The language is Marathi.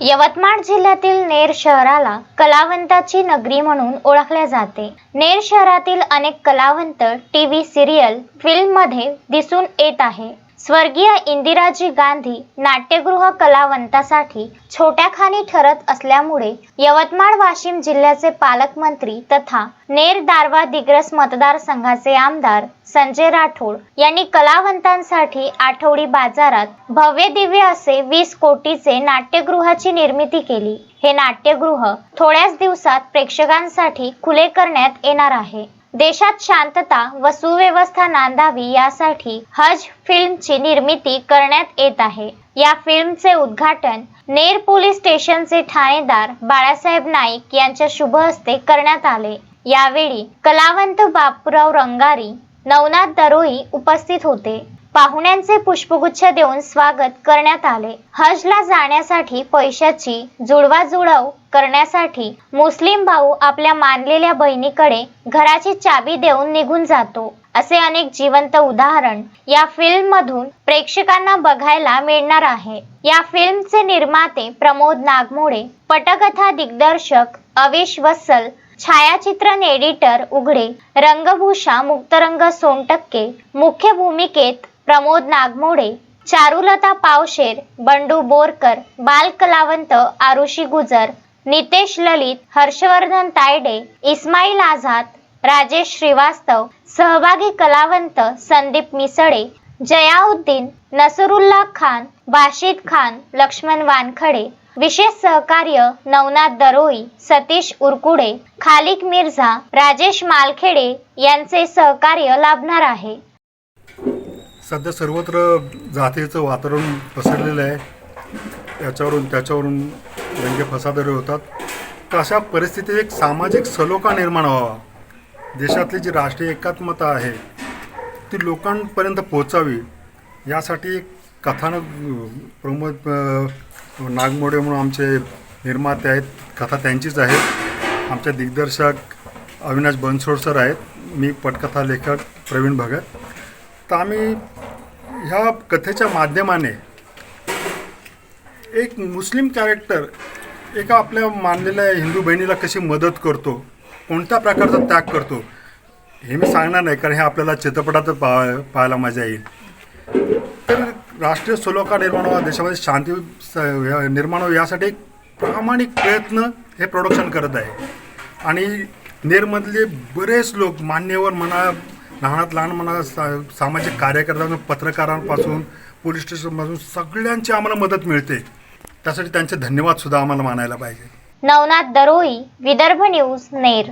यवतमाळ जिल्ह्यातील नेर शहराला कलावंताची नगरी म्हणून ओळखले जाते. नेर शहरातील अनेक कलावंत टी व्ही सिरियल फिल्ममध्ये दिसून येत आहे. स्वर्गीय इंदिराजी गांधी नाट्यगृह कलावंतासाठी छोट्याखानी ठरत असल्यामुळे यवतमाळ वाशिम जिल्ह्याचे पालकमंत्री तथा नेर दारवा दिग्रस मतदारसंघाचे आमदार संजय राठोड यांनी कलावंतांसाठी आठवडी बाजारात भव्य दिव्य असे वीस कोटीचे नाट्यगृहाची निर्मिती केली. हे नाट्यगृह थोड्याच दिवसात प्रेक्षकांसाठी खुले करण्यात येणार आहे. देशात शांतता व सुव्यवस्था नांदावी यासाठी हज फिल्मची निर्मिती करण्यात येत आहे. या फिल्मचे उद्घाटन नेर पोलीस स्टेशनचे ठाणेदार बाळासाहेब नाईक यांच्या शुभ हस्ते करण्यात आले. यावेळी कलावंत बापूराव रंगारी नवनाथ दरोई उपस्थित होते. पाहुण्यांचे पुष्पगुच्छ देऊन स्वागत करण्यात आले. हजला जाण्यासाठी पैशाची जुळवाजुळव करण्यासाठी मुस्लिम भाऊ आपल्या मानलेल्या बहिणीकडे घराची चाबी देऊन निघून जातो. असे अनेक जिवंत उदाहरण या फिल्म मधून प्रेक्षकांना बघायला मिळणार आहे. या फिल्मचे निर्माते प्रमोद नागमोडे पटकथा दिग्दर्शक अविश वत्सल छायाचित्रण एडिटर उघडे. रंगभूषा मुक्तरंग सोनटक्के. मुख्य भूमिकेत प्रमोद नागमोडे. चारुलता पावशेर बंडू बोरकर बालकलावंत आरुषी गुजर नितेश ललित हर्षवर्धन तायडे इस्माईल आझाद राजेश श्रीवास्तव सहभागी कलावंत संदीप मिसळे जयाउद्दीन नसरुल्ला खान बाशिद खान लक्ष्मण वानखडे विशेष सहकार्य नवनाथ दरोई सतीश उरकुडे खालिक मिर्झा राजेश मालखेडे यांचे सहकार्य लाभणार आहे. सध्या सर्वत्र जातीचं वातावरण पसरलेलं आहे. याच्यावरून त्याच्यावरून रंगे फसादरे होतात. तर अशा परिस्थितीत एक सामाजिक सलोखा निर्माण व्हावा. देशातली जी राष्ट्रीय एकात्मता आहे ती लोकांपर्यंत पोचावी यासाठी एक कथानक प्रमोद नागमोडे म्हणून आमचे निर्माते आहेत. कथा त्यांचीच आहेत. आमच्या दिग्दर्शक अविनाश बनसोड सर आहेत. मी पटकथा लेखक प्रवीण भगत. तर आम्ही ह्या कथेच्या माध्यमाने एक मुस्लिम कॅरेक्टर एका आपल्या मानलेल्या हिंदू बहिणीला कशी मदत करतो कोणत्या प्रकारचा त्याग करतो हे मी सांगणार नाही कारण हे आपल्याला चित्रपटात पा पाहायला मजा येईल. तर राष्ट्रीय सलोखा निर्माण व्हावा देशामध्ये शांती निर्माण व्हावी यासाठी एक प्रामाणिक प्रयत्न हे प्रोडक्शन करत आहे. आणि नेरमधले बरेच लोक मान्यवर म्हणा लहानात लहान म्हणा सा सामाजिक कार्यकर्त्यांपासून पत्रकारांपासून पोलीस स्टेशनपासून सगळ्यांची आम्हाला मदत मिळते. त्यासाठी त्यांचे धन्यवाद सुद्धा आम्हाला मानायला पाहिजे. नवनाथ दरोई विदर्भ न्यूज नेर.